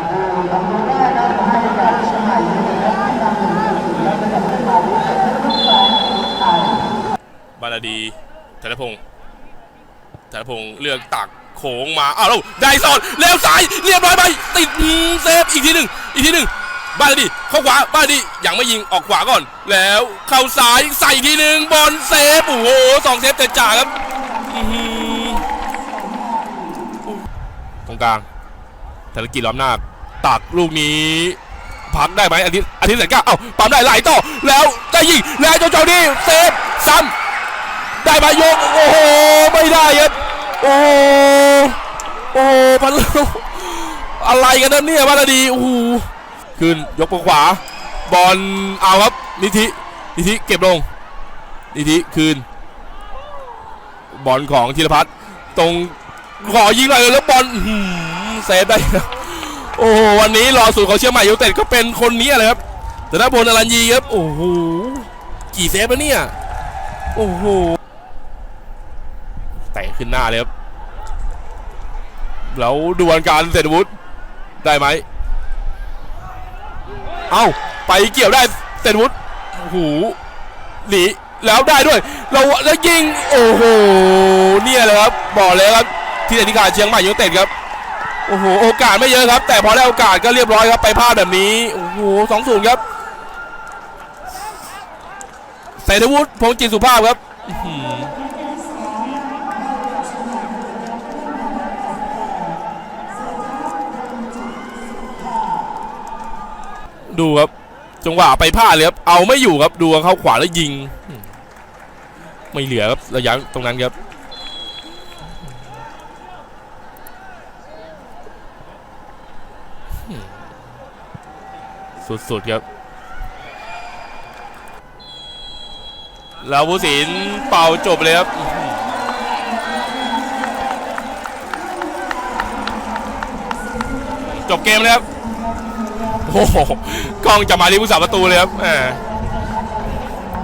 บให้กับเชียงใหม่ยูไนเต็ดครับที่นำหนึ่งศ์แล้วเป็นกับเพื่อนมาวุฒิเสร็จลูกสองไทยบาดีธนพงศ์ธนพงศ์เลือกตักโขงมา อ้าวแล้วได้สอดแล้วซ้ายเรียบร้อยไป ติดเซฟอีกทีหนึ่งอีกทีหนึ่งบาลาดีเข้าขวาบาลาดียังไม่ยิงออกขวาก่อน แล้วเข้าซ้ายใส่อีกทีหนึ่งบอลเซฟโอ้โหสองเซฟแต่จ่าครับตรงกลาง ธนกิจล้อมหน้าตักลูกนี้พักได้ไหมอาทิตย์อาทิตย์แสนเก้าเอ้าปั๊มได้ไหลต่อแล้วได้ยิงแล้วโจโจนี่เซฟซ้ำได้มายกโอ้โหไม่ได้ครับโอ้โอ้พันลูกอะไรกันนะเนี่ยพันดีโอ้โหขึ้นยกไปขวา บอลเอาครับนิธินิธิเก็บลงนิธิคืน บอลของธีรพัฒน์ตรงขอยิงหน่อยแล้วบอล เซฟได้ครับโอ้โหวันนี้รอสูตรของเชียงใหม่ยูเต็ดก็เป็นคนนี้เลยครับแต่หน้าบนอรัญญีครับ โอ้โห กี่เซฟแล้วเนี่ย โอ้โหเตะขึ้นหน้าเลยครับ แล้วดวลการเศรษฐวุฒิได้ไหม เอ้า ไปเกี่ยวได้เศรษฐวุฒิโอ้โห หนี แล้วได้ด้วย เราแล้วยิง โอ้โห เนี่ยเลยครับ บอกเลยครับ ที่อธิการเชียงใหม่ยูเต็ดครับ โอ้โหโอกาสไม่เยอะครับ แต่พอได้โอกาสก็เรียบร้อยครับไปพลาดแบบนี้โอ้โหสองศูนย์ครับเศรษฐวุฒิพงษ์จิตสุภาพครับดูครับจังหวะไปพลาดเลยครับเอาไม่อยู่ครับดูเข้าขวาแล้วยิง ไม่เหลือครับระยะตรงนั้นครับ สุดๆครับแล้วผู้สินเป่าจบเลยครับจบเกมเลยครับโอ้โหกล้องจะมาลีผู้สาประตูเลยครับแหม